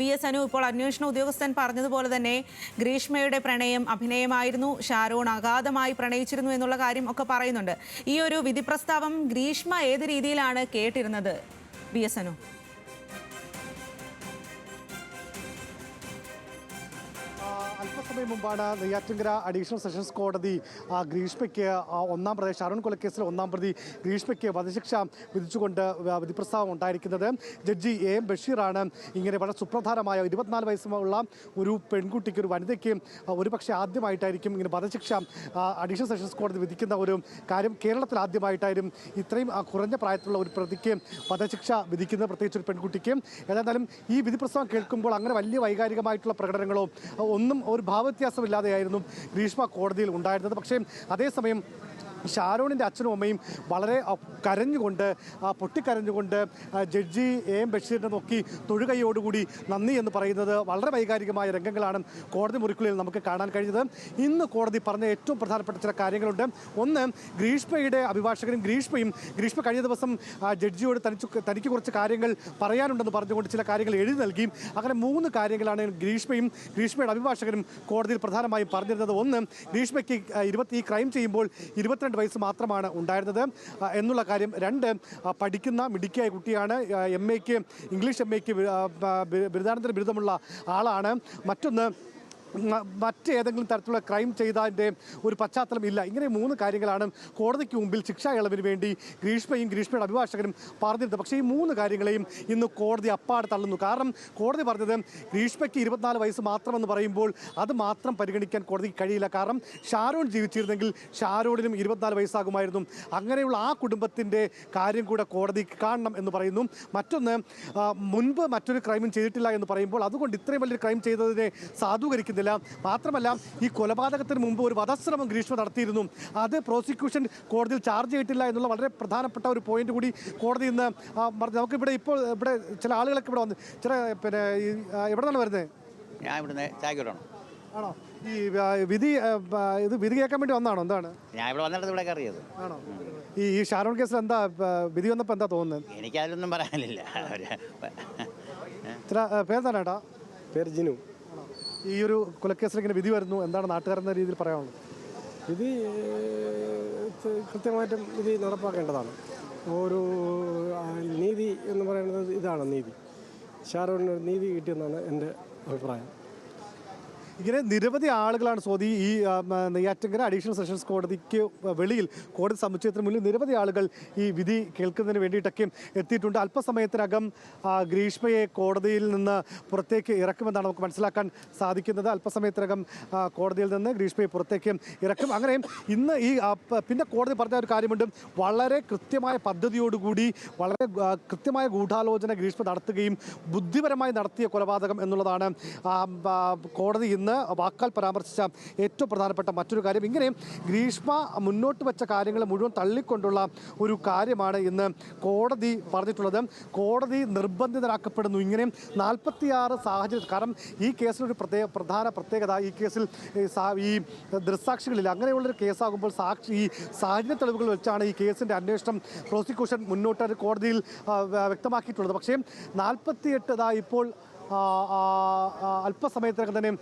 V S Anu ഇപ്പോൾ അന്വേഷണ ഉദ്യോഗസ്ഥൻ പറഞ്ഞതുപോലെ തന്നെ ഗ്രീഷ്മയുടെ പ്രണയം അഭിനയമായിരുന്നു. ഷാരോൺ അഗാധമായി പ്രണയിച്ചിരുന്നു എന്നുള്ള കാര്യം ഒക്കെ പറയുന്നുണ്ട്. ഈ ഒരു വിധി പ്രസ്താവം ഗ്രീഷ്മ ഏത് രീതിയിലാണ് കേട്ടിരുന്നത്? V S Anu. അല്പസമയം മുമ്പാണ് നെയ്യാറ്റിങ്കര അഡീഷണൽ സെഷൻസ് കോടതി ഗ്രീഷ്മയ്ക്ക് ഒന്നാം പ്രതി ഷാരൂൺ കൊലക്കേസിൽ ഒന്നാം പ്രതി ഗ്രീഷ്മയ്ക്ക് വധശിക്ഷ വിധിച്ചുകൊണ്ട് വിധിപ്രസ്താവം ഉണ്ടായിരിക്കുന്നത്. ജഡ്ജി എ എം ബഷീറാണ് ഇങ്ങനെ വളരെ സുപ്രധാനമായ ഇരുപത്തിനാല് വയസ്സുള്ള ഒരു പെൺകുട്ടിക്ക് ഒരു വനിതയ്ക്ക് ഒരു ഒരുപക്ഷെ ആദ്യമായിട്ടായിരിക്കും ഇങ്ങനെ വധശിക്ഷ അഡീഷണൽ സെഷൻസ് കോടതി വിധിക്കുന്ന ഒരു കാര്യം കേരളത്തിൽ ആദ്യമായിട്ടായിരുന്നു ഇത്രയും കുറഞ്ഞ പ്രായത്തിലുള്ള ഒരു പ്രതിക്ക് വധശിക്ഷ വിധിക്കുന്നത് പ്രത്യേകിച്ച് ഒരു പെൺകുട്ടിക്ക്. ഏതായാലും ഈ വിധിപ്രസ്താവം കേൾക്കുമ്പോൾ അങ്ങനെ വലിയ വൈകാരികമായിട്ടുള്ള പ്രകടനങ്ങളോ ഒന്നും ഒരു ഭാവവ്യത്യാസമില്ലാതെയായിരുന്നു ഗ്രീഷ്മ കോടതിയിൽ ഉണ്ടായിരുന്നത്. പക്ഷേ അതേസമയം ഷാരോണിന്റെ അച്ഛനും അമ്മയും വളരെ കരഞ്ഞുകൊണ്ട് പൊട്ടിക്കരഞ്ഞുകൊണ്ട് ജഡ്ജി എ എം ബഷീറിനെ നോക്കി തൊഴുകൈയോടുകൂടി നന്ദി എന്ന് പറയുന്നത് വളരെ വൈകാരികമായ രംഗങ്ങളാണ് കോടതി മുറിക്കുള്ളിൽ നമുക്ക് കാണാൻ കഴിഞ്ഞത്. ഇന്ന് കോടതി പറഞ്ഞ ഏറ്റവും പ്രധാനപ്പെട്ട ചില കാര്യങ്ങളുണ്ട്. ഒന്ന് ഗ്രീഷ്മയുടെ അഭിഭാഷകനും ഗ്രീഷ്മയും ഗ്രീഷ്മ കഴിഞ്ഞ ദിവസം ജഡ്ജിയോട് തനിച്ച് തനിക്ക് കുറച്ച് കാര്യങ്ങൾ പറയാനുണ്ടെന്ന് പറഞ്ഞുകൊണ്ട് ചില കാര്യങ്ങൾ എഴുതി നൽകി. അങ്ങനെ മൂന്ന് കാര്യങ്ങളാണ് ഗ്രീഷ്മയും ഗ്രീഷ്മയുടെ അഭിഭാഷകനും കോടതിയിൽ പ്രധാനമായും പറഞ്ഞിരുന്നത്. ഒന്ന് ഗ്രീഷ്മയ്ക്ക് ഇരുപത്തി ഈ ക്രൈം ചെയ്യുമ്പോൾ ഇരുപത്തിരണ്ട് വയസ്സ് മാത്രമാണ് ഉണ്ടായിരുന്നത്. എന്നുള്ള കാര്യം രണ്ട് പഠിക്കുന്ന മിടുക്കിയായ കുട്ടിയാണ് എം എക്ക് ഇംഗ്ലീഷ് എം എക്ക് ബിരുദാനന്തര ബിരുദമുള്ള ആളാണ്. മറ്റൊന്ന് മറ്റേതെങ്കിലും തരത്തിലുള്ള ക്രൈം ചെയ്തതിന്റെ ഒരു പശ്ചാത്തലം ഇല്ല. ഇങ്ങനെ മൂന്ന് കാര്യങ്ങളാണ് കോടതിക്ക് മുമ്പിൽ ശിക്ഷാ ഇളവിന് വേണ്ടി ഗ്രീഷ്മയും ഗ്രീഷ്മയുടെ അഭിഭാഷകരും പറഞ്ഞിരുന്നത്. പക്ഷേ ഈ മൂന്ന് കാര്യങ്ങളെയും ഇന്ന് കോടതി അപ്പാട് തള്ളുന്നു. കാരണം കോടതി പറഞ്ഞത് ഗ്രീഷ്മയ്ക്ക് ഇരുപത്തിനാല് വയസ്സ് മാത്രമെന്ന് പറയുമ്പോൾ അത് മാത്രം പരിഗണിക്കാൻ കോടതിക്ക് കഴിയില്ല. കാരണം ഷാരോൺ ജീവിച്ചിരുന്നെങ്കിൽ ഷാരോണിനും ഇരുപത്തിനാല് വയസ്സാകുമായിരുന്നു. അങ്ങനെയുള്ള ആ കുടുംബത്തിന്റെ കാര്യം കൂടെ കോടതി കാണണം എന്ന് പറയുന്നു. മറ്റൊന്ന് മുൻപ് മറ്റൊരു ക്രൈമും ചെയ്തിട്ടില്ല എന്ന് പറയുമ്പോൾ അതുകൊണ്ട് ഇത്രയും വലിയൊരു ക്രൈം ചെയ്തതിനെ സാധൂകരിക്കുന്നില്ല. മാത്രമല്ല ഈ കൊലപാതകത്തിന് മുമ്പ് ഒരു വധശ്രമം ഗ്രീഷ്മ നടത്തിയിരുന്നു. അത് പ്രോസിക്യൂഷൻ കോടതിയിൽ ചാർജ് ചെയ്തിട്ടില്ല എന്നുള്ള വളരെ പ്രധാനപ്പെട്ട ഒരു പോയിന്റ് കൂടി കോടതി ഇന്ന് ആ, പറഞ്ഞു നമുക്ക് ഇവിടെ ഇപ്പോൾ ഇവിടെ ചില ആളുകളൊക്കെ ഇവിടെ വന്ന് ചില പിന്നെ എവിടെ നിന്നാണ് വരുന്നത് ഞാൻ ഇവിടുന്ന് ചായക്കൂടാണോ ആണോ? ഈ വിധി ഇത് വിധി കേൾക്കാൻ വേണ്ടി വന്നാണോ എന്താണ്? ഞാൻ ഇവിടെ വന്നിട്ട് ഇവിടെ അറിയത് ആണോ? ഈ ഈ ഷാരോൺ കേസിൽ എന്താ വിധി വന്നപ്പോൾ എന്താ തോന്നുന്നത്? എനിക്ക് അതിലൊന്നും പറയാനില്ല പേരെന്താണ് ഏട്ടാ പേര് ജിനു. ഈ ഒരു കൊലക്കേസിൽ ഇങ്ങനെ വിധി വരുന്നു. എന്താണ് നാട്ടുകാരെന്ന രീതിയിൽ പറയാനുള്ളത്? ഏഹ്, കൃത്യമായിട്ടും ഇത് നടപ്പാക്കേണ്ടതാണ്. ഒരു നീതി എന്ന് പറയുന്നത് ഇതാണ് നീതി. ഷാരോണിന് നീതി കിട്ടിയെന്നാണ് എന്റെ അഭിപ്രായം. ഇങ്ങനെ നിരവധി ആളുകളാണ് സ്വാതി ഈ നെയ്യാറ്റങ്കര അഡീഷണൽ സെഷൻസ് കോടതിക്ക് വെളിയിൽ കോടതി സമുച്ചയത്തിന് മുന്നിൽ നിരവധി ആളുകൾ ഈ വിധി കേൾക്കുന്നതിന് വേണ്ടിയിട്ടൊക്കെ എത്തിയിട്ടുണ്ട്. അല്പസമയത്തിനകം ഗ്രീഷ്മയെ കോടതിയിൽ നിന്ന് പുറത്തേക്ക് ഇറക്കുമെന്നാണ് നമുക്ക് മനസ്സിലാക്കാൻ സാധിക്കുന്നത്. അല്പസമയത്തിനകം കോടതിയിൽ നിന്ന് ഗ്രീഷ്മയെ പുറത്തേക്ക് ഇറക്കും. അങ്ങനെ ഇന്ന് ഈ പിന്നെ കോടതി പറഞ്ഞ ഒരു കാര്യമുണ്ട്. വളരെ കൃത്യമായ പദ്ധതിയോടുകൂടി വളരെ കൃത്യമായ ഗൂഢാലോചന ഗ്രീഷ്മ നടത്തുകയും ബുദ്ധിപരമായി നടത്തിയ കൊലപാതകം എന്നുള്ളതാണ് കോടതി ഇന്ന് വാക്കാൽ പരാമർശിച്ച ഏറ്റവും പ്രധാനപ്പെട്ട മറ്റൊരു കാര്യം. ഇങ്ങനെ ഗ്രീഷ്മ മുന്നോട്ട് വെച്ച കാര്യങ്ങൾ മുഴുവൻ തള്ളിക്കൊണ്ടുള്ള ഒരു കാര്യമാണ് ഇന്ന് കോടതി പറഞ്ഞിട്ടുള്ളത്. കോടതി നിർബന്ധിതരാക്കപ്പെടുന്നു. ഇങ്ങനെ നാൽപ്പത്തിയാറ് സാഹചര്യം കാരണം ഈ കേസിലൊരു പ്രത്യേക പ്രധാന പ്രത്യേകത ഈ കേസിൽ ഈ ദൃസാക്ഷികളില്ല അങ്ങനെയുള്ളൊരു കേസാകുമ്പോൾ സാക്ഷി ഈ സാഹചര്യ തെളിവുകൾ വെച്ചാണ് ഈ കേസിന്റെ അന്വേഷണം പ്രോസിക്യൂഷൻ മുന്നോട്ട് കോടതിയിൽ വ്യക്തമാക്കിയിട്ടുള്ളത്. പക്ഷേ നാൽപ്പത്തിയെട്ട് ഇപ്പോൾ അല്പസമയത്തിനകം തന്നെ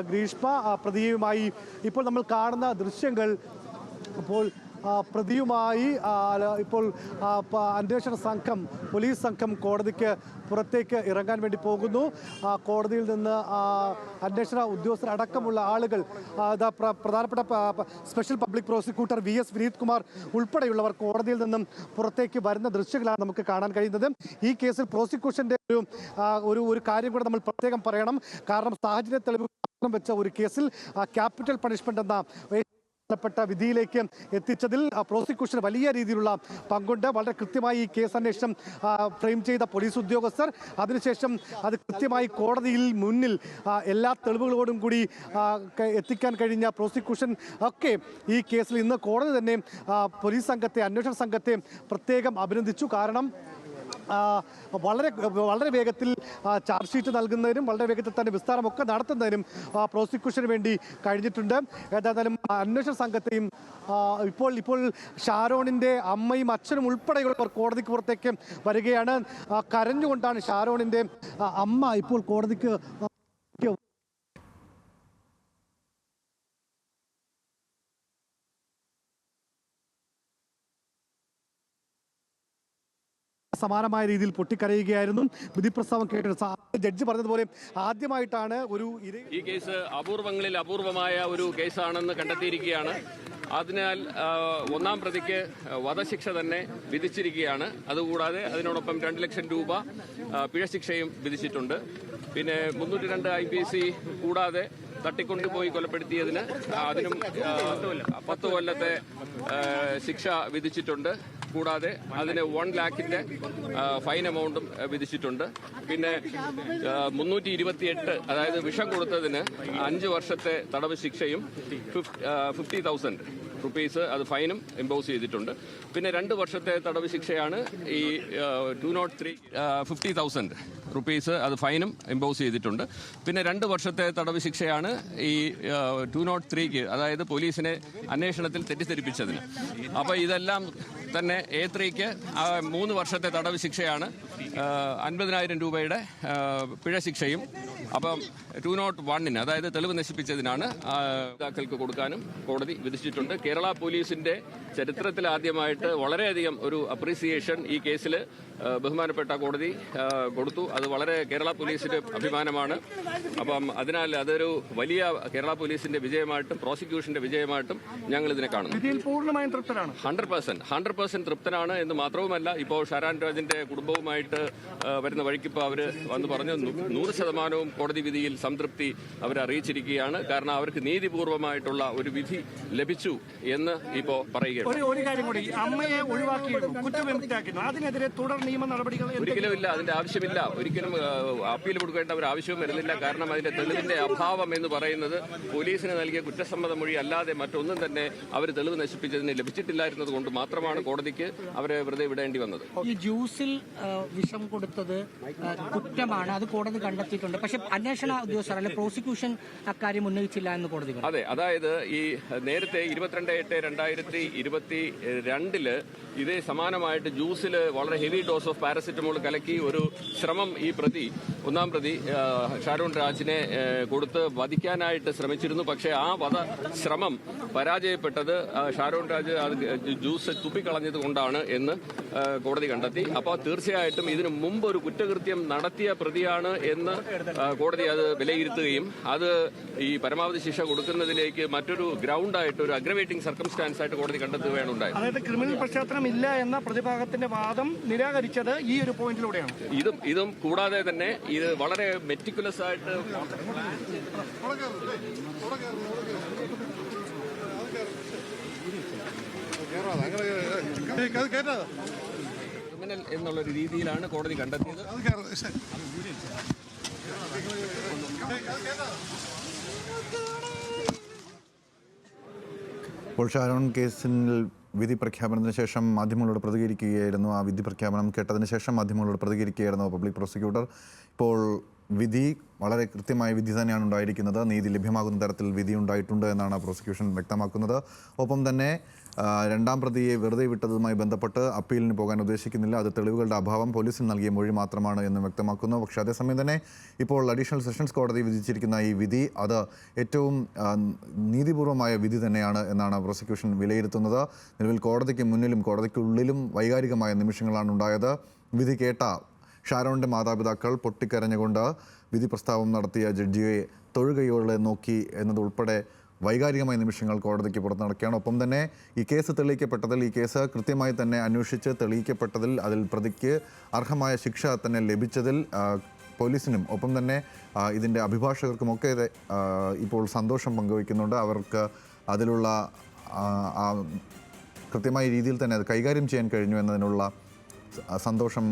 ഗ്രീഷ്മ പ്രതിയുമായി ഇപ്പോൾ നമ്മൾ കാണുന്ന ദൃശ്യങ്ങൾ അപ്പോൾ പ്രതിയുമായി ഇപ്പോൾ അന്വേഷണ സംഘം പോലീസ് സംഘം കോടതിക്ക് പുറത്തേക്ക് ഇറങ്ങാൻ വേണ്ടി പോകുന്നു. കോടതിയിൽ നിന്ന് അന്വേഷണ ഉദ്യോഗസ്ഥർ അടക്കമുള്ള ആളുകൾ പ്രധാനപ്പെട്ട special public prosecutor V S Vineeth Kumar ഉൾപ്പെടെയുള്ളവർ കോടതിയിൽ നിന്നും പുറത്തേക്ക് വരുന്ന ദൃശ്യങ്ങളാണ് നമുക്ക് കാണാൻ കഴിയുന്നത്. ഈ കേസിൽ പ്രോസിക്യൂഷന്റെ ഒരു ഒരു ഒരു കാര്യം കൂടെ നമ്മൾ പ്രത്യേകം പറയണം. കാരണം സാഹചര്യ തെളിവ് വെച്ച ഒരു കേസിൽ ക്യാപിറ്റൽ പണിഷ്മെന്റ് എന്ന പ്പെട്ട വിധിയിലേക്ക് എത്തിച്ചതിൽ പ്രോസിക്യൂഷന് വലിയ രീതിയിലുള്ള പങ്കുണ്ട്. വളരെ കൃത്യമായി ഈ കേസ് അന്വേഷണം ഫ്രെയിം ചെയ്ത പോലീസ് ഉദ്യോഗസ്ഥർ. അതിനുശേഷം അത് കൃത്യമായി കോടതിയിൽ മുന്നിൽ എല്ലാ തെളിവുകളോടും കൂടി എത്തിക്കാൻ കഴിഞ്ഞ പ്രോസിക്യൂഷൻ ഒക്കെ ഈ കേസിൽ ഇന്ന് കോടതി തന്നെ പോലീസ് സംഘത്തെ അന്വേഷണ സംഘത്തെ പ്രത്യേകം അഭിനന്ദിച്ചു. കാരണം വളരെ വളരെ വേഗത്തിൽ ചാർജ് ഷീറ്റ് നൽകുന്നതിനും വളരെ വേഗത്തിൽ തന്നെ വിസ്താരമൊക്കെ നടത്തുന്നതിനും പ്രോസിക്യൂഷന് വേണ്ടി കഴിഞ്ഞിട്ടുണ്ട്. ഏതായാലും അന്വേഷണ സംഘത്തെയും ഇപ്പോൾ ഇപ്പോൾ ഷാരോണിന്റെ അമ്മയും അച്ഛനും ഉൾപ്പെടെയുള്ളവർ കോടതിക്ക് പുറത്തേക്ക് വരികയാണ്. കരഞ്ഞുകൊണ്ടാണ് ഷാരോണിന്റെ അമ്മ ഇപ്പോൾ കോടതിക്ക് സമാനമായ രീതിയിൽ പൊട്ടിക്കരയുകയായിരുന്നു. വിധി പ്രസ്താവം കേട്ടത് സാ- ജഡ്ജി പറഞ്ഞതുപോലെ ആദ്യമായിട്ടാണ് ഒരു ഈ കേസ് അപൂർവങ്ങളിൽ അപൂർവമായ ഒരു കേസാണെന്ന് കണ്ടെത്തിയിരിക്കുകയാണ്. അതിനാൽ ഒന്നാം പ്രതിക്ക് വധശിക്ഷ തന്നെ വിധിച്ചിരിക്കുകയാണ്. അതുകൂടാതെ അതിനോടൊപ്പം രണ്ട് ലക്ഷം രൂപ പിഴ പിഴശിക്ഷയും വിധിച്ചിട്ടുണ്ട്. പിന്നെ മുന്നൂറ്റി രണ്ട് ഐ പി സി കൂടാതെ തട്ടിക്കൊണ്ടുപോയി കൊലപ്പെടുത്തിയതിന് അതിനും പത്ത് കൊല്ലത്തെ ശിക്ഷ വിധിച്ചിട്ടുണ്ട്. കൂടാതെ അതിന് വൺ ലാഖിന്റെ ഫൈൻ എമൗണ്ടും വിധിച്ചിട്ടുണ്ട്. പിന്നെ മുന്നൂറ്റി ഇരുപത്തിയെട്ട് അതായത് വിഷം കൊടുത്തതിന് അഞ്ച് വർഷത്തെ തടവ് ശിക്ഷയും ഫിഫ്റ്റി തൗസൻഡ് റുപ്പീസ് അത് ഫൈനും ഇമ്പോസ് ചെയ്തിട്ടുണ്ട്. പിന്നെ രണ്ട് വർഷത്തെ തടവ് ശിക്ഷയാണ് ഈ two nought three fifty thousand rupees അത് ഫൈനും ഇമ്പോസ് ചെയ്തിട്ടുണ്ട്. പിന്നെ രണ്ട് വർഷത്തെ തടവ് ശിക്ഷയാണ് ഈ ടു നോട്ട് ത്രീക്ക് അതായത് പോലീസിനെ അന്വേഷണത്തിൽ തെറ്റിദ്ധരിപ്പിച്ചതിന്. അപ്പോൾ ഇതെല്ലാം തന്നെ എ ത്രീക്ക് മൂന്ന് വർഷത്തെ തടവ് ശിക്ഷയാണ്. അൻപതിനായിരം രൂപയുടെ പിഴ ശിക്ഷയും. അപ്പം ടു നോട്ട് വണ്ണിന് അതായത് തെളിവ് നശിപ്പിച്ചതിനാണ് ഇതാക്കൾക്ക് കൊടുക്കാനും കോടതി വിധിച്ചിട്ടുണ്ട്. കേരള പോലീസിന്റെ ചരിത്രത്തിൽ ആദ്യമായിട്ട് വളരെയധികം ഒരു അപ്രീസിയേഷൻ ഈ കേസിൽ ബഹുമാനപ്പെട്ട കോടതി കൊടുത്തു. അത് വളരെ കേരള പോലീസിന്റെ അഭിമാനമാണ്. അപ്പം അതിനാൽ അതൊരു വലിയ കേരള പോലീസിന്റെ വിജയമായിട്ടും പ്രോസിക്യൂഷന്റെ വിജയമായിട്ടും ഞങ്ങൾ ഇതിനെ കാണുന്നു ഹൺഡ്രഡ് പെർസെന്റ് ഹൺഡ്രഡ് പെർസെന്റ് തൃപ്തനാണ് എന്ന് മാത്രവുമല്ല ഇപ്പോൾ ഷാരാൻ രാജിന്റെ കുടുംബവുമായിട്ട് വരുന്ന വഴിക്കിപ്പോൾ അവർ വന്ന് പറഞ്ഞു നൂറ് ശതമാനവും കോടതി വിധിയിൽ സംതൃപ്തി അവർ അറിയിച്ചിരിക്കുകയാണ്. കാരണം അവർക്ക് നീതിപൂർവമായിട്ടുള്ള ഒരു വിധി ലഭിച്ചു എന്ന് ഇപ്പോൾ പറയുകയാണ്. അതിനെതിരെ തുടർ നിയമ നടപടികൾ ഒരിക്കലും ഇല്ല അതിന്റെ ആവശ്യമില്ല. ഒരിക്കലും അപ്പീൽ കൊടുക്കേണ്ട ഒരു ആവശ്യവും വരുന്നില്ല. കാരണം അതിന്റെ തെളിവിന്റെ അഭാവം എന്ന് പറയുന്നത് പോലീസിന് നൽകിയ കുറ്റസമ്മത മൊഴി അല്ലാതെ മറ്റൊന്നും തന്നെ അവർ തെളിവ് നശിപ്പിച്ചതിന് ലഭിച്ചിട്ടില്ലായിരുന്നത് കൊണ്ട് മാത്രമാണ് കോടതിക്ക് അവരെ വെറുതെ വിടേണ്ടി വന്നത്. ഈ ജ്യൂസിൽ വിഷം കൊടുത്തത് കുറ്റമാണ്. അത് കോടതി കണ്ടെത്തിയിട്ടുണ്ട്. പക്ഷെ അന്വേഷണ ഉദ്യോഗസ്ഥർ അല്ലെ പ്രോസിക്യൂഷൻ അക്കാര്യം ഉന്നയിച്ചില്ല എന്ന് കോടതി അതെ അതായത് ഈ നേരത്തെ ഇരുപത്തിരണ്ട് എട്ട് രണ്ടായിരത്തി ഇരുപത്തി രണ്ടിൽ ഇതേ സമാനമായിട്ട് ജ്യൂസിൽ വളരെ ഹെവി ഡോസ് ഓഫ് പാരസെറ്റമോൾ കലക്കി ഒരു ശ്രമം ഈ പ്രതി ഒന്നാം പ്രതി ഷാരൂൺ രാജിനെ കൊടുത്ത് വധിക്കാനായിട്ട് ശ്രമിച്ചിരുന്നു. പക്ഷേ ആ വധ ശ്രമം പരാജയപ്പെട്ടത് ഷാരൂൺ രാജ് അത് ജ്യൂസ് തുപ്പിക്കളഞ്ഞത് കൊണ്ടാണ് എന്ന് കോടതി കണ്ടെത്തി. അപ്പോൾ തീർച്ചയായിട്ടും ഇതിനു മുമ്പ് ഒരു കുറ്റകൃത്യം നടത്തിയ പ്രതിയാണ് എന്ന് കോടതി അത് വിലയിരുത്തുകയും അത് ഈ പരമാവധി ശിക്ഷ കൊടുക്കുന്നതിലേക്ക് മറ്റൊരു ഗ്രൗണ്ടായിട്ട് ഒരു അഗ്രവേറ്റിംഗ് സർക്കംസ്റ്റാൻസ് ആയിട്ട് കോടതി കണ്ടെത്തുകയാണ് ഉണ്ടായത്. അതായത് ക്രിമിനൽ പശ്ചാത്തലം ഇല്ല എന്ന പ്രതിഭാഗത്തിന്റെ വാദം നിരാകരിച്ചത് ഈ ഒരു പോയിന്റിലൂടെയാണ്. ഇതും ഇതും കൂടാതെ തന്നെ ഇത് വളരെ മെറ്റിക്കുലസ് ആയിട്ട് ക്രിമിനൽ എന്നുള്ള ഒരു രീതിയിലാണ് കോടതി കണ്ടെത്തിയത്. ഇപ്പോൾ ഷാരോൺ കേസിൽ വിധി പ്രഖ്യാപനത്തിന് ശേഷം മാധ്യമങ്ങളോട് പ്രതികരിക്കുകയായിരുന്നു. ആ വിധി പ്രഖ്യാപനം കേട്ടതിന് ശേഷം മാധ്യമങ്ങളോട് പ്രതികരിക്കുകയായിരുന്നു പബ്ലിക് പ്രോസിക്യൂട്ടർ. ഇപ്പോൾ വിധി വളരെ കൃത്യമായ വിധി തന്നെയാണ് ഉണ്ടായിരിക്കുന്നത്. നീതി ലഭ്യമാകുന്ന തരത്തിൽ വിധി ഉണ്ടായിട്ടുണ്ട് എന്നാണ് പ്രോസിക്യൂഷൻ വ്യക്തമാക്കുന്നത്. ഒപ്പം തന്നെ രണ്ടാം പ്രതിയെ വെറുതെ വിട്ടതുമായി ബന്ധപ്പെട്ട് അപ്പീലിന് പോകാൻ ഉദ്ദേശിക്കുന്നില്ല. അത് തെളിവുകളുടെ അഭാവം പോലീസിൽ നൽകിയ മൊഴി മാത്രമാണ് എന്ന് വ്യക്തമാക്കുന്നു. പക്ഷേ അതേസമയം തന്നെ ഇപ്പോൾ അഡീഷണൽ സെഷൻസ് കോടതി വിധിച്ചിരിക്കുന്ന ഈ വിധി അത് ഏറ്റവും നീതിപൂർവമായ വിധി തന്നെയാണ് എന്നാണ് പ്രോസിക്യൂഷൻ വിലയിരുത്തുന്നത്. നിലവിൽ കോടതിക്ക് മുന്നിലും കോടതിക്കുള്ളിലും വൈകാരികമായ നിമിഷങ്ങളാണ് ഉണ്ടായത്. വിധി കേട്ട ഷാരോണിന്റെ മാതാപിതാക്കൾ പൊട്ടിക്കരഞ്ഞുകൊണ്ട് വിധി പ്രസ്താവം നടത്തിയ ജഡ്ജിയെ തൊഴുകയോടെ നോക്കി എന്നതുൾപ്പെടെ വൈകാരികമായ നിമിഷങ്ങൾ കോടതിക്ക് പുറത്ത് നടക്കുകയാണ്. ഒപ്പം തന്നെ ഈ കേസ് തെളിയിക്കപ്പെട്ടതിൽ ഈ കേസ് കൃത്യമായി തന്നെ അന്വേഷിച്ച് തെളിയിക്കപ്പെട്ടതിൽ അതിൽ പ്രതിക്ക് അർഹമായ ശിക്ഷ തന്നെ ലഭിച്ചതിൽ പോലീസിനും ഒപ്പം തന്നെ ഇതിന്റെ അഭിഭാഷകർക്കുമൊക്കെ ഇപ്പോൾ സന്തോഷം പങ്കുവയ്ക്കുന്നുണ്ട്. അവർക്ക് അതിലുള്ള കൃത്യമായ രീതിയിൽ തന്നെ അത് കൈകാര്യം ചെയ്യാൻ കഴിഞ്ഞു എന്നതിനുള്ള സന്തോഷം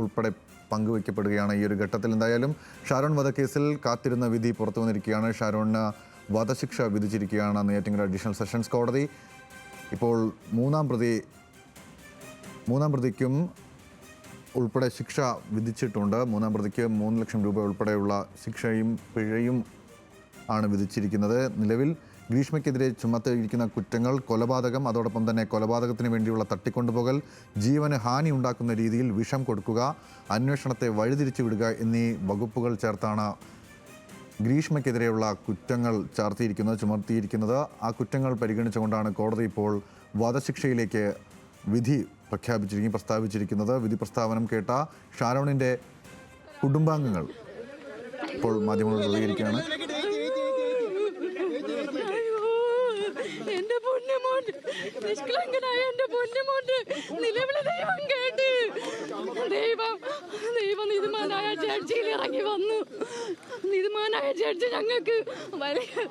ഉൾപ്പെടെ പങ്കുവയ്ക്കപ്പെടുകയാണ് ഈ ഒരു ഘട്ടത്തിൽ. എന്തായാലും ഷാരോൺ വധക്കേസിൽ കാത്തിരുന്ന വിധി പുറത്തു വന്നിരിക്കുകയാണ്. ഷാരോണിന് വധശിക്ഷ വിധിച്ചിരിക്കുകയാണ് നെയ്യാറ്റിങ്കര അഡീഷണൽ സെഷൻസ് കോടതി ഇപ്പോൾ മൂന്നാം പ്രതി മൂന്നാം പ്രതിക്കും ഉൾപ്പെടെ ശിക്ഷ വിധിച്ചിട്ടുണ്ട്. മൂന്നാം പ്രതിക്ക് മൂന്ന് ലക്ഷം രൂപ ഉൾപ്പെടെയുള്ള ശിക്ഷയും പിഴയും ആണ് വിധിച്ചിരിക്കുന്നത്. നിലവിൽ ഗ്രീഷ്മയ്ക്കെതിരെ ചുമത്തിയിരിക്കുന്ന കുറ്റങ്ങൾ കൊലപാതകം അതോടൊപ്പം തന്നെ കൊലപാതകത്തിന് വേണ്ടിയുള്ള തട്ടിക്കൊണ്ടുപോകൽ ജീവന് ഹാനി ഉണ്ടാക്കുന്ന രീതിയിൽ വിഷം കൊടുക്കുക അന്വേഷണത്തെ വഴിതിരിച്ചു വിടുക എന്നീ വകുപ്പുകൾ ചേർത്താണ് ഗ്രീഷ്മയ്ക്കെതിരെയുള്ള കുറ്റങ്ങൾ ചാർത്തിയിരിക്കുന്നത് ചുമർത്തിയിരിക്കുന്നത് ആ കുറ്റങ്ങൾ പരിഗണിച്ചുകൊണ്ടാണ് കോടതി ഇപ്പോൾ വധശിക്ഷയിലേക്ക് വിധി പ്രഖ്യാപിച്ചിരിക്കും പ്രസ്താവിച്ചിരിക്കുന്നത്. വിധി പ്രസ്താവനം കേട്ട ഷാരോണിന്റെ കുടുംബാംഗങ്ങൾ ഇപ്പോൾ മാധ്യമങ്ങൾ പ്രതികരിക്കുകയാണ്. എന്റെ പൊന്നുമോണ്ട് നിഷ്കളങ്കനായ എന്റെ പൊന്നുമോണ്ട് നിലവിളി ദൈവം കേട്ട് ദൈവം ദൈവം നിതുമാനായ ജഡ്ജിയിൽ ഇറങ്ങി വന്നു. നിതുമാനായ ജഡ്ജി ഞങ്ങൾക്ക് വലിയ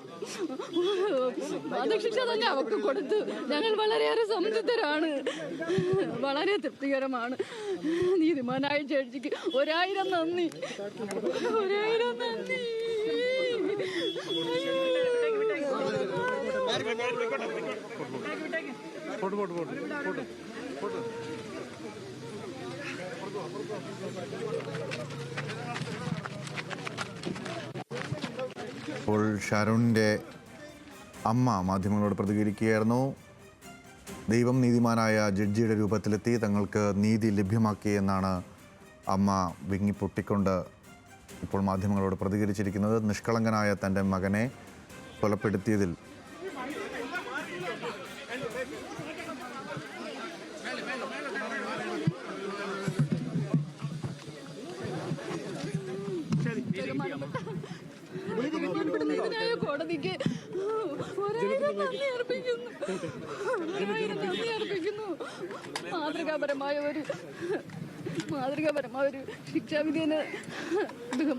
വധശിക്ഷ തന്നെ അവർക്ക് കൊടുത്തു. ഞങ്ങൾ വളരെയേറെ സംതൃപ്തരാണ്. വളരെ തൃപ്തികരമാണ്. നീതിമാനായ ജഡ്ജിക്ക് ഒരായിരം നന്ദി. ഒരായിരം നന്ദി. അയ്യോ. ഇപ്പോൾ ഷാരൂണിന്റെ അമ്മ മാധ്യമങ്ങളോട് പ്രതികരിക്കുകയായിരുന്നു. ദൈവം നീതിമാനായ ജഡ്ജിയുടെ രൂപത്തിലെത്തി തങ്ങൾക്ക് നീതി ലഭ്യമാക്കി എന്നാണ് അമ്മ വിങ്ങി പൊട്ടിക്കൊണ്ട് ഇപ്പോൾ മാധ്യമങ്ങളോട് പ്രതികരിച്ചിരിക്കുന്നത്. നിഷ്കളങ്കനായ തന്റെ മകനെ കൊലപ്പെടുത്തിയതിൽ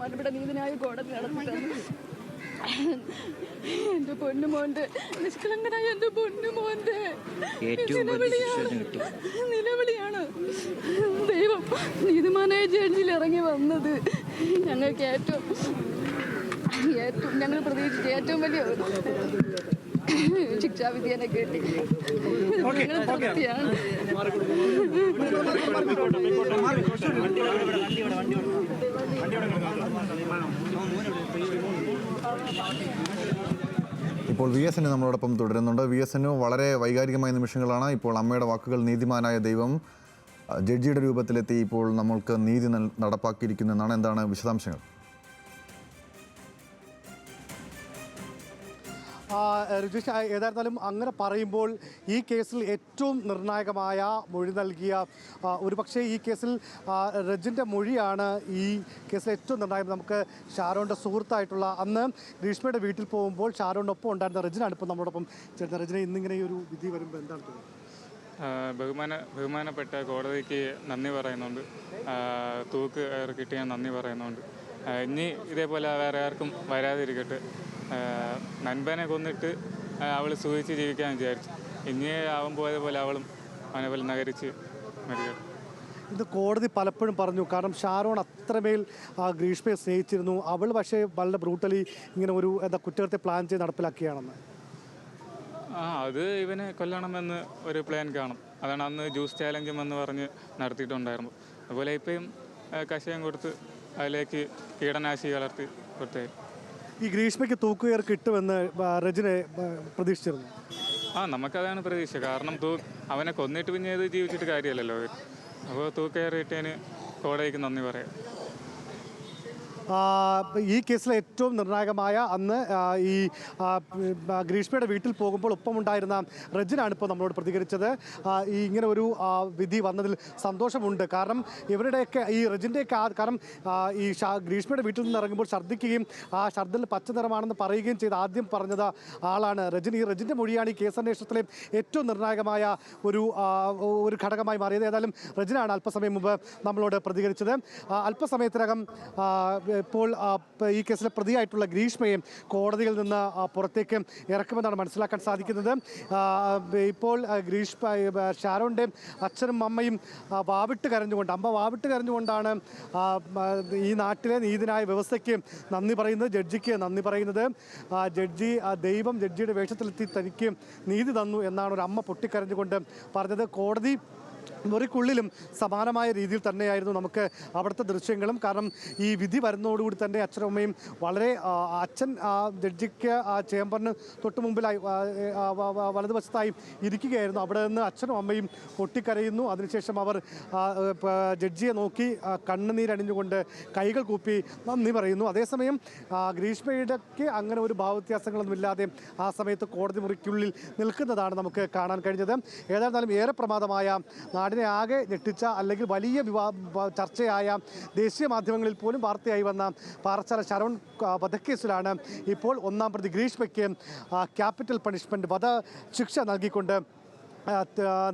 ബഹുമാനപ്പെട്ട നീതിനായ കോടതി നടത്തി തന്നു എന്റെ പൊന്നുമോന്റെ നിഷ്കളങ്കനായ എന്റെ പൊന്നുമോന്റെ നിലവിളിയാണ്. നിലവിളിയാണ്. ദൈവം നീതിമാനായ ജഡ്ജിൽ ഇറങ്ങി വന്നത്. ഞങ്ങൾക്ക് ഏറ്റവും ഏറ്റവും ഞങ്ങൾ പ്രതീക്ഷിച്ച ഏറ്റവും വലിയ ശിക്ഷാവിധിയെ കേട്ടി. തൃപ്തിയാണ് ഇപ്പോൾ വി എസ് എൻ നമ്മളോടൊപ്പം തുടരുന്നുണ്ട്. വി എസ് എന്നു വളരെ വൈകാരികമായ നിമിഷങ്ങളാണ് ഇപ്പോൾ അമ്മയുടെ വാക്കുകൾ നീതിമാനായ ദൈവം ജഡ്ജിയുടെ രൂപത്തിലെത്തി ഇപ്പോൾ നമ്മൾക്ക് നീതി നടപ്പാക്കിയിരിക്കുന്നു എന്നാണ് എന്താണ് വിശദാംശങ്ങൾ? ഏതായിരുന്നാലും അങ്ങനെ പറയുമ്പോൾ ഈ കേസിൽ ഏറ്റവും നിർണായകമായ മൊഴി നൽകിയ ഒരുപക്ഷേ ഈ കേസിൽ റജിന്റെ മൊഴിയാണ് ഈ കേസിൽ ഏറ്റവും നിർണായകം. നമുക്ക് ഷാരോണിന്റെ സുഹൃത്തായിട്ടുള്ള അന്ന് ഗ്രീഷ്മയുടെ വീട്ടിൽ പോകുമ്പോൾ ഷാരോണിനൊപ്പം ഉണ്ടായിരുന്ന റജിനാണ് ഇപ്പോൾ നമ്മളോടൊപ്പം ചേർന്ന റജിനെ ഇന്നിങ്ങനെ ഈ ഒരു വിധി വരുമ്പോൾ എന്താണ് ബഹുമാന ബഹുമാനപ്പെട്ട കോടതിക്ക് നന്ദി പറയുന്നുണ്ട്. തൂക്ക് കിട്ടിയാൽ കിട്ടിയ നന്ദി പറയുന്നുണ്ട്. ഇനി ഇതേപോലെ വേറെ ആർക്കും വരാതിരിക്കട്ടെ. നൻപനെ കൊന്നിട്ട് അവൾ സൂചിച്ച് ജീവിക്കാൻ വിചാരിച്ചു. ഇനി അവൻ പോയതുപോലെ അവളും അവനെ പോലെ നഗരിച്ച് മരിക്കും ഇത് കോടതി പലപ്പോഴും പറഞ്ഞു കാരണം ഷാരോൺ അത്രമേൽ ആ, ഗ്രീഷ്മയെ സ്നേഹിച്ചിരുന്നു. അവൾ പക്ഷേ വളരെ ബ്രൂട്ടലി ഇങ്ങനെ ഒരു എന്താ കുറ്റകൃത്യ പ്ലാൻ ചെയ്ത് നടപ്പിലാക്കിയാണെന്ന് ആ അത് ഇവനെ കൊല്ലണമെന്ന് ഒരു പ്ലാൻ കാണും. അതാണ് അന്ന് ജ്യൂസ് ചാലഞ്ചും എന്ന് പറഞ്ഞ് നടത്തിയിട്ടുണ്ടായിരുന്നു അതുപോലെ ഇപ്പം കഷായം കൊടുത്ത് അതിലേക്ക് കീടനാശി വളർത്തി കൊടുത്തേ ഈ ഗ്രീഷ്മയ്ക്ക് തൂക്കുകയർ കിട്ടുമെന്ന് ആ, പ്രതീക്ഷിച്ചിരുന്നു. ആ നമുക്കതാണ് പ്രതീക്ഷ. കാരണം തൂ അവനെ കൊന്നിട്ട് പിന്നെ ജീവിച്ചിട്ട് കാര്യമല്ലല്ലോ അപ്പോൾ തൂക്കയറിയിട്ടതിന് കോടതിക്ക് നന്ദി പറയാം. ഈ കേസിലെ ഏറ്റവും നിർണായകമായ അന്ന് ഈ ഗ്രീഷ്മയുടെ വീട്ടിൽ പോകുമ്പോൾ ഒപ്പമുണ്ടായിരുന്ന റജിനാണ് ഇപ്പോൾ നമ്മളോട് പ്രതികരിച്ചത്. ഈ ഇങ്ങനെ ഒരു വിധി വന്നതിൽ സന്തോഷമുണ്ട്. കാരണം ഇവരുടെയൊക്കെ ഈ റജിന്റെയൊക്കെ കാരണം ഈ ഗ്രീഷ്മയുടെ വീട്ടിൽ നിന്ന് ഇറങ്ങുമ്പോൾ ഛർദ്ദിക്കുകയും ആ ഛർദ്ദിൽ പച്ച നിറമാണെന്ന് പറയുകയും ചെയ്ത് ആദ്യം പറഞ്ഞത് ആളാണ് റജിൻ ഈ റജിന്റെ മൊഴിയാണ് ഈ കേസന്വേഷണത്തിലെ ഏറ്റവും നിർണായകമായ ഒരു ഒരു ഘടകമായി മാറിയത്. ഏതായാലും റജിനാണ് അല്പസമയം മുമ്പ് നമ്മളോട് പ്രതികരിച്ചത്. അല്പസമയത്തിനകം ഇപ്പോൾ ഈ കേസിലെ പ്രതിയായിട്ടുള്ള ഗ്രീഷ്മയെ കോടതിയിൽ നിന്ന് പുറത്തേക്ക് ഇറക്കുമെന്നാണ് മനസ്സിലാക്കാൻ സാധിക്കുന്നത്. ഇപ്പോൾ ഗ്രീഷ്മ ഷാരോന്റെ അച്ഛനും അമ്മയും വാവിട്ട് കരഞ്ഞുകൊണ്ട് അമ്മ വാവിട്ട് കരഞ്ഞുകൊണ്ടാണ് ഈ നാട്ടിലെ നീതിനായ വ്യവസ്ഥയ്ക്ക് നന്ദി പറയുന്നത് ജഡ്ജിക്ക് നന്ദി പറയുന്നത്. ജഡ്ജി ദൈവം ജഡ്ജിയുടെ വേഷത്തിലെത്തി തനിക്ക് നീതി തന്നു എന്നാണ് ഒരു അമ്മ പൊട്ടിക്കരഞ്ഞുകൊണ്ട് പറഞ്ഞത്. കോടതി മുറിക്കുള്ളിലും സമാനമായ രീതിയിൽ തന്നെയായിരുന്നു നമുക്ക് അവിടുത്തെ ദൃശ്യങ്ങളും. കാരണം ഈ വിധി വരുന്നതോടുകൂടി തന്നെ അച്ഛനമ്മയും വളരെ അച്ഛൻ ജഡ്ജിക്ക് ആ ചേംബറിന് തൊട്ട് മുമ്പിലായി വലതുവശത്തായി ഇരിക്കുകയായിരുന്നു. അവിടെ നിന്ന് അച്ഛനും അമ്മയും പൊട്ടിക്കരയുന്നു. അതിനുശേഷം അവർ ജഡ്ജിയെ നോക്കി കണ്ണുനീരണിഞ്ഞുകൊണ്ട് കൈകൾ കൂപ്പി നന്ദി പറയുന്നു. അതേസമയം ഗ്രീഷ്മയുടെക്ക് അങ്ങനെ ഒരു ഭാവവ്യത്യാസങ്ങളൊന്നുമില്ലാതെ ആ സമയത്ത് കോടതി മുറിക്കുള്ളിൽ നിൽക്കുന്നതാണ് നമുക്ക് കാണാൻ കഴിഞ്ഞത്. ഏതായിരുന്നാലും ഏറെ പ്രമാദമായ നാടിനെ ആകെ ഞെട്ടിച്ച അല്ലെങ്കിൽ വലിയ ചർച്ചയായ ദേശീയ മാധ്യമങ്ങളിൽ പോലും വാർത്തയായി വന്ന പാറച്ചാല ശരവൺ വധക്കേസിലാണ് ഇപ്പോൾ ഒന്നാം പ്രതി ഗ്രീഷ്മയ്ക്ക് ക്യാപിറ്റൽ പണിഷ്മെന്റ് വധശിക്ഷ നൽകിക്കൊണ്ട്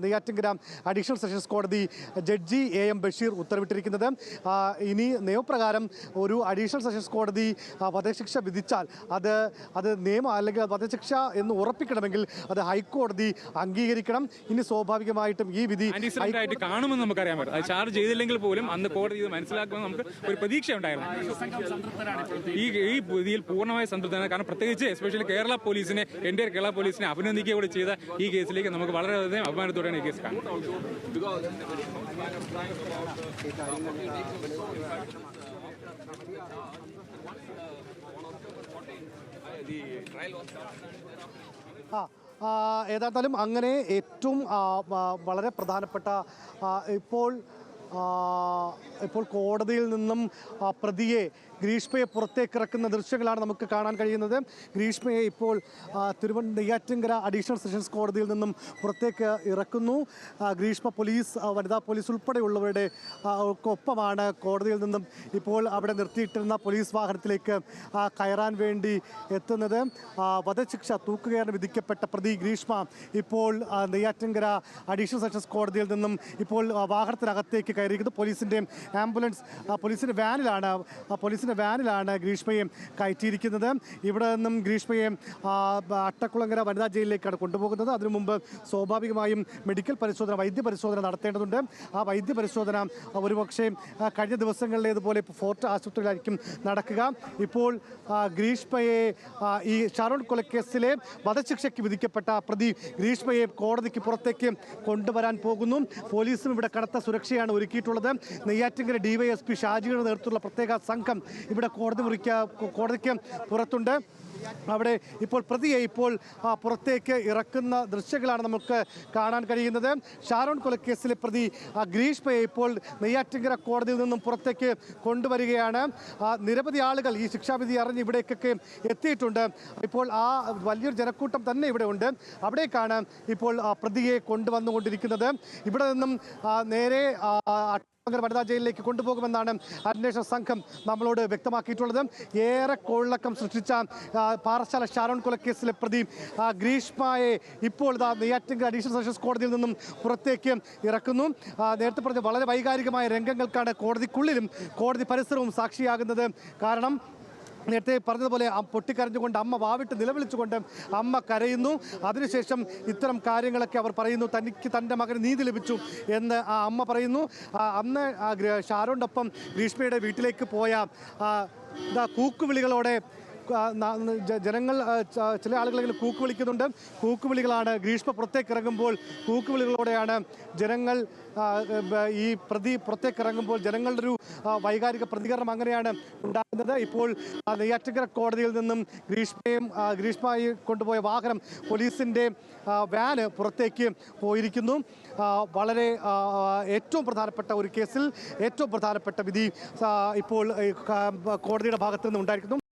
നെയ്യാറ്റിൻകര അഡീഷണൽ സെഷൻസ് കോടതി ജഡ്ജി എ എം ബഷീർ ഉത്തരവിട്ടിരിക്കുന്നത്. ഇനി നിയമപ്രകാരം ഒരു അഡീഷണൽ സെഷൻസ് കോടതി വധശിക്ഷ വിധിച്ചാൽ അത് അത് നിയമം അല്ലെങ്കിൽ വധശിക്ഷ എന്ന് ഉറപ്പിക്കണമെങ്കിൽ അത് ഹൈക്കോടതി അംഗീകരിക്കണം. ഇനി സ്വാഭാവികമായിട്ടും ഈ വിധി കാണുമെന്ന് നമുക്കറിയാൻ പറ്റും. അത് ചാർജ് ചെയ്തില്ലെങ്കിൽ പോലും അന്ന് കോടതി ഇത് മനസ്സിലാക്കുമെന്ന് നമുക്ക് ഒരു പ്രതീക്ഷ ഉണ്ടായിരുന്നു. ഈ ഈ വിധിയിൽ പൂർണമായി സംതൃപ്തരാണ് കാരണം പ്രത്യേകിച്ച് എസ്പെഷ്യലി കേരള പോലീസിനെ എന്റെ കേരള പോലീസിനെ അഭിനന്ദിക്കുക കൂടി ചെയ്ത ഈ കേസിലേക്ക് നമുക്ക് വളരെയധികം അഭിമാനത്തോടെയാണ് ഈ കേസ് കാണുന്നത് ആ അങ്ങനെ ഏറ്റവും വളരെ പ്രധാനപ്പെട്ട ഇപ്പോൾ ഇപ്പോൾ കോടതിയിൽ നിന്നും പ്രതിയെ ഗ്രീഷ്മയെ പുറത്തേക്ക് ഇറക്കുന്ന ദൃശ്യങ്ങളാണ് നമുക്ക് കാണാൻ കഴിയുന്നത്. ഗ്രീഷ്മയെ ഇപ്പോൾ തിരുവന നെയ്യാറ്റിൻകര അഡീഷണൽ സെഷൻസ് കോടതിയിൽ നിന്നും പുറത്തേക്ക് ഇറക്കുന്നു. ഗ്രീഷ്മ പോലീസ് വനിതാ പോലീസ് ഉൾപ്പെടെയുള്ളവരുടെ ഒപ്പമാണ് കോടതിയിൽ നിന്നും ഇപ്പോൾ അവിടെ നിർത്തിയിട്ടിരുന്ന പോലീസ് വാഹനത്തിലേക്ക് കയറാൻ വേണ്ടി എത്തുന്നത്. വധശിക്ഷ തൂക്കുകയറിന് വിധിക്കപ്പെട്ട പ്രതി ഗ്രീഷ്മ. ഇപ്പോൾ നെയ്യാറ്റിങ്കര അഡീഷണൽ സെഷൻസ് കോടതിയിൽ നിന്നും ഇപ്പോൾ വാഹനത്തിനകത്തേക്ക് കയറിയിരിക്കുന്നത് പോലീസിന്റെ ആംബുലൻസ് പോലീസിന്റെ വാനിലാണ് ആ, പോലീസിന്റെ വാനിലാണ് ഗ്രീഷ്മയെ കയറ്റിയിരിക്കുന്നത്. ഇവിടെ നിന്നും ഗ്രീഷ്മയെ അട്ടക്കുളങ്ങര വനിതാ ജയിലിലേക്കാണ് കൊണ്ടുപോകുന്നത്. അതിനു മുമ്പ് സ്വാഭാവികമായും മെഡിക്കൽ പരിശോധന വൈദ്യ പരിശോധന നടത്തേണ്ടതുണ്ട്. ആ വൈദ്യ പരിശോധന ഒരുപക്ഷെ കഴിഞ്ഞ ദിവസങ്ങളിലേതുപോലെ ഫോർട്ട് ആശുപത്രിയിലായിരിക്കും നടക്കുക. ഇപ്പോൾ ഗ്രീഷ്മയെ ഈ ഷാരോൺ കൊലക്കേസിലെ വധശിക്ഷയ്ക്ക് വിധിക്കപ്പെട്ട പ്രതി ഗ്രീഷ്മയെ കോടതിക്ക് പുറത്തേക്ക് കൊണ്ടുവരാൻ പോകുന്നു. പോലീസും ഇവിടെ കനത്ത സുരക്ഷയാണ് ഒരുക്കിയിട്ടുള്ളത്. നെയ്യാറ്റിങ്കര ഡിവൈഎസ്പി ഷാജിയുടെ നേതൃത്വത്തിലുള്ള പ്രത്യേക സംഘം ഇവിടെ കോടതി മുറിക്ക കോടതിക്ക് പുറത്തുണ്ട്. അവിടെ ഇപ്പോൾ പ്രതിയെ ഇപ്പോൾ പുറത്തേക്ക് ഇറക്കുന്ന ദൃശ്യങ്ങളാണ് നമുക്ക് കാണാൻ കഴിയുന്നത്. ഷാരോൺ കൊലക്കേസിലെ പ്രതി ഗ്രീഷ്മയെ ഇപ്പോൾ നെയ്യാറ്റിങ്കര കോടതിയിൽ നിന്നും പുറത്തേക്ക് കൊണ്ടുവരികയാണ്. നിരവധി ആളുകൾ ഈ ശിക്ഷാവിധി അറിഞ്ഞ് ഇവിടേക്കൊക്കെ എത്തിയിട്ടുണ്ട്. ഇപ്പോൾ ആ വലിയൊരു ജനക്കൂട്ടം തന്നെ ഇവിടെ ഉണ്ട്. അവിടേക്കാണ് ഇപ്പോൾ പ്രതിയെ കൊണ്ടുവന്നുകൊണ്ടിരിക്കുന്നത്. ഇവിടെ നിന്നും നേരെ ആ, വനിതാ ജയിലിലേക്ക് കൊണ്ടുപോകുമെന്നാണ് അന്വേഷണ സംഘം നമ്മളോട് വ്യക്തമാക്കിയിട്ടുള്ളത്. ഏറെ കോളിളക്കം സൃഷ്ടിച്ച പാറശാല ഷാരോൺ കൊലക്കേസിലെ പ്രതി ഗ്രീഷ്മയെ ഇപ്പോൾ ഇതാ നെയ്യാറ്റിങ്കൽ അഡീഷണൽ സെഷൻസ് കോടതിയിൽ നിന്നും പുറത്തേക്ക് ഇറക്കുന്നു. നേരത്തെ പറഞ്ഞ വളരെ വൈകാരികമായ രംഗങ്ങൾക്കാണ് കോടതിക്കുള്ളിലും കോടതി പരിസരവും സാക്ഷിയാകുന്നത്. കാരണം നേരത്തെ പറഞ്ഞതുപോലെ ആ പൊട്ടിക്കരഞ്ഞുകൊണ്ട് അമ്മ വാവിട്ട് നിലവിളിച്ചുകൊണ്ട് അമ്മ കരയുന്നു. അതിനുശേഷം ഇത്തരം കാര്യങ്ങളൊക്കെ അവർ പറയുന്നു. തനിക്ക് തന്റെ മകന് നീതി ലഭിച്ചു എന്ന് ആ അമ്മ പറയുന്നു. അന്ന് ഷാരോടൊപ്പം ഗ്രീഷ്മയുടെ വീട്ടിലേക്ക് പോയ കൂക്കുവിളികളോടെ ജനങ്ങൾ ചില ആളുകളെങ്കിലും കൂക്ക് കൂക്കുവിളികളാണ് ഗ്രീഷ്മ പുറത്തേക്ക് ഇറങ്ങുമ്പോൾ കൂക്കുവിളികളോടെയാണ് ജനങ്ങൾ ഈ പ്രതി പുറത്തേക്ക് ഇറങ്ങുമ്പോൾ ജനങ്ങളുടെ ഒരു വൈകാരിക പ്രതികരണം അങ്ങനെയാണ് ഉണ്ടാകുന്നത്. ഇപ്പോൾ നെയ്യാറ്റക്കര കോടതിയിൽ നിന്നും ഗ്രീഷ്മയും ഗ്രീഷ്മയെ കൊണ്ടുപോയ വാഹനം പോലീസിന്റെ വാന് പുറത്തേക്ക് പോയിരിക്കുന്നു. വളരെ ഏറ്റവും പ്രധാനപ്പെട്ട ഒരു കേസിൽ ഏറ്റവും പ്രധാനപ്പെട്ട വിധി ഇപ്പോൾ കോടതിയുടെ ഭാഗത്തു നിന്ന് ഉണ്ടായിരിക്കുന്നു